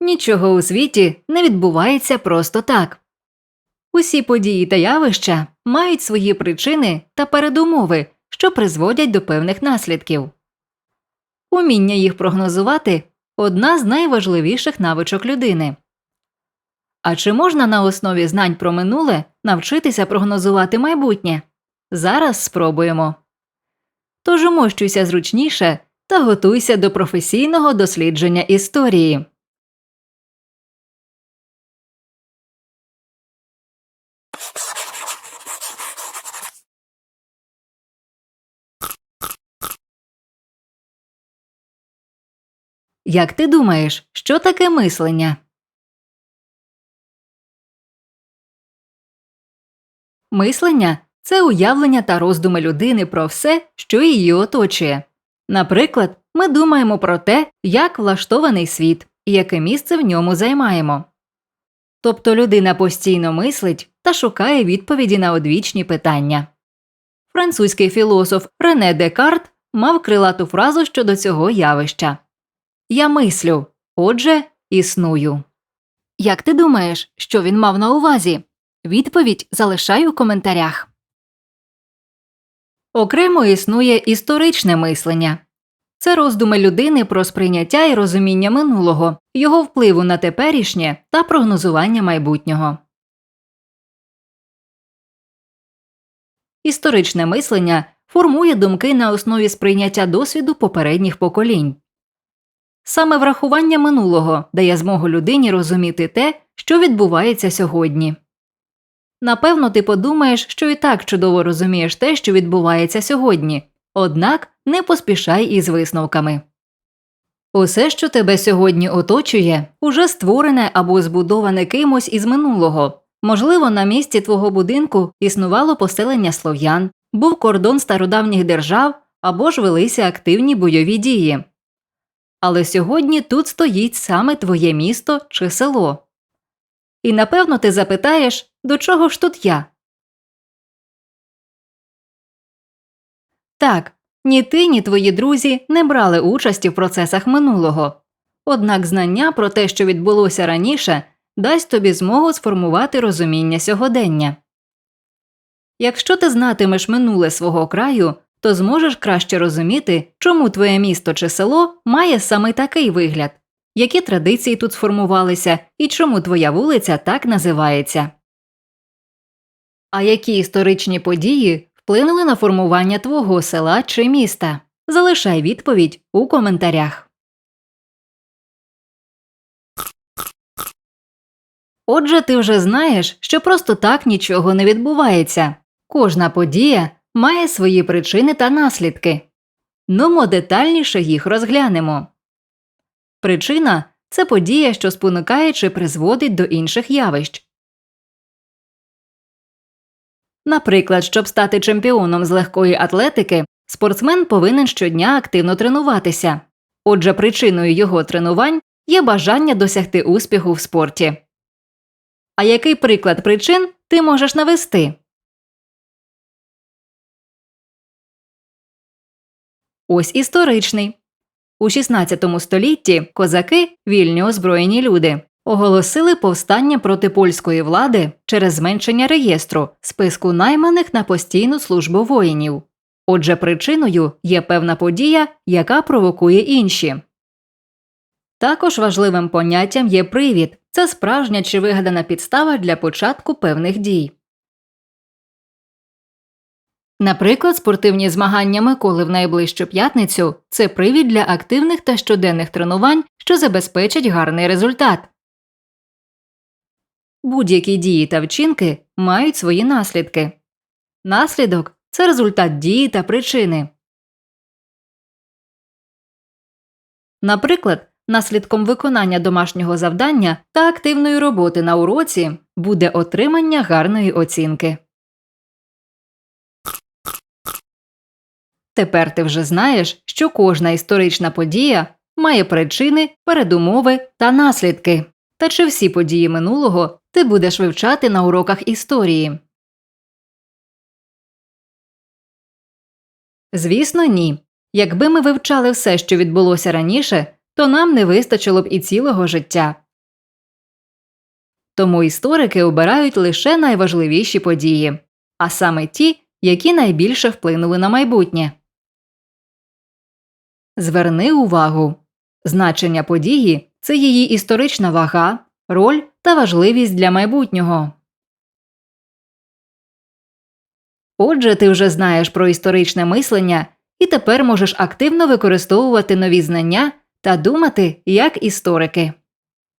Нічого у світі не відбувається просто так. Усі події та явища мають свої причини та передумови, що призводять до певних наслідків. Уміння їх прогнозувати одна з найважливіших навичок людини. А чи можна на основі знань про минуле навчитися прогнозувати майбутнє? Зараз спробуємо. Тож умощуйся зручніше та готуйся до професійного дослідження історії. Як ти думаєш, що таке мислення? Мислення це уявлення та роздуми людини про все, що її оточує. Наприклад, ми думаємо про те, як влаштований світ і яке місце в ньому займаємо. Тобто людина постійно мислить та шукає відповіді на одвічні питання. Французький філософ Рене Декарт мав крилату фразу щодо цього явища Я мислю, отже, існую. Як ти думаєш, що він мав на увазі? Відповідь залишай у коментарях. Окремо існує історичне мислення. Це роздуми людини про сприйняття і розуміння минулого, його впливу на теперішнє та прогнозування майбутнього. Історичне мислення формує думки на основі сприйняття досвіду попередніх поколінь. Саме врахування минулого дає змогу людині розуміти те, що відбувається сьогодні. Напевно, ти подумаєш, що і так чудово розумієш те, що відбувається сьогодні, однак не поспішай із висновками. Усе, що тебе сьогодні оточує, уже створене або збудоване кимось із минулого. Можливо, на місці твого будинку існувало поселення слов'ян, був кордон стародавніх держав або ж велися активні бойові дії. Але сьогодні тут стоїть саме твоє місто чи село. І напевно ти запитаєш, до чого ж тут я? Так, ні ти, ні твої друзі не брали участі в процесах минулого. Однак знання про те, що відбулося раніше, дасть тобі змогу сформувати розуміння сьогодення. Якщо ти знатимеш минуле свого краю, то зможеш краще розуміти, чому твоє місто чи село має саме такий вигляд, які традиції тут сформувалися і чому твоя вулиця так називається. А які історичні події вплинули на формування твого села чи міста? Залишай відповідь у коментарях. Отже, ти вже знаєш, що просто так нічого не відбувається. Кожна подія має свої причини та наслідки. Нумо детальніше їх розглянемо. Причина це подія, що спонукає чи призводить до інших явищ. Наприклад, щоб стати чемпіоном з легкої атлетики, спортсмен повинен щодня активно тренуватися. Отже, причиною його тренувань є бажання досягти успіху в спорті. А який приклад причин ти можеш навести? Ось історичний. У 16 столітті козаки, вільні озброєні люди, оголосили повстання проти польської влади через зменшення реєстру списку найманих на постійну службу воїнів. Отже, причиною є певна подія, яка провокує інші. Також важливим поняттям є привід це справжня чи вигадана підстава для початку певних дій. Наприклад, спортивні змагання Миколи в найближчу п'ятницю це привід для активних та щоденних тренувань, що забезпечать гарний результат. Будь-які дії та вчинки мають свої наслідки. Наслідок це результат дії та причини. Наприклад, наслідком виконання домашнього завдання та активної роботи на уроці буде отримання гарної оцінки. Тепер ти вже знаєш, що кожна історична подія має причини, передумови та наслідки. Та чи всі події минулого ти будеш вивчати на уроках історії? Звісно, ні. Якби ми вивчали все, що відбулося раніше, то нам не вистачило б і цілого життя. Тому історики обирають лише найважливіші події, а саме ті, які найбільше вплинули на майбутнє. Зверни увагу значення події це її історична вага, роль та важливість для майбутнього. Отже, ти вже знаєш про історичне мислення і тепер можеш активно використовувати нові знання та думати як історики.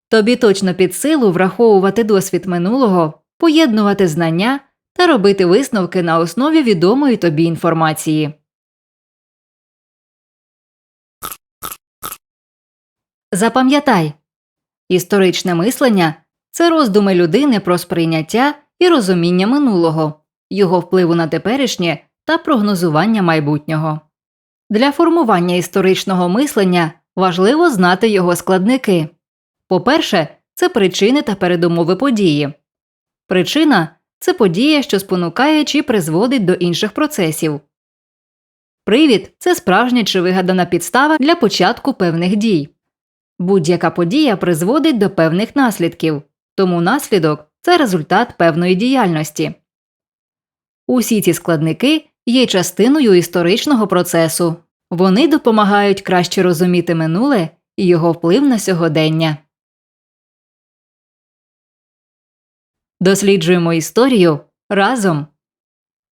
Тобі точно під силу враховувати досвід минулого, поєднувати знання та робити висновки на основі відомої тобі інформації. Запам'ятай історичне мислення це роздуми людини про сприйняття і розуміння минулого, його впливу на теперішнє та прогнозування майбутнього. Для формування історичного мислення важливо знати його складники. По-перше, це причини та передумови події. Причина це подія, що спонукає чи призводить до інших процесів. Привід це справжня чи вигадана підстава для початку певних дій. Будь-яка подія призводить до певних наслідків, тому наслідок це результат певної діяльності. Усі ці складники є частиною історичного процесу. Вони допомагають краще розуміти минуле і його вплив на сьогодення. Досліджуємо історію разом.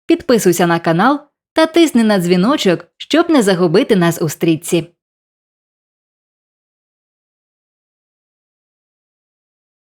Підписуйся на канал та тисни на дзвіночок, щоб не загубити нас у стрічці.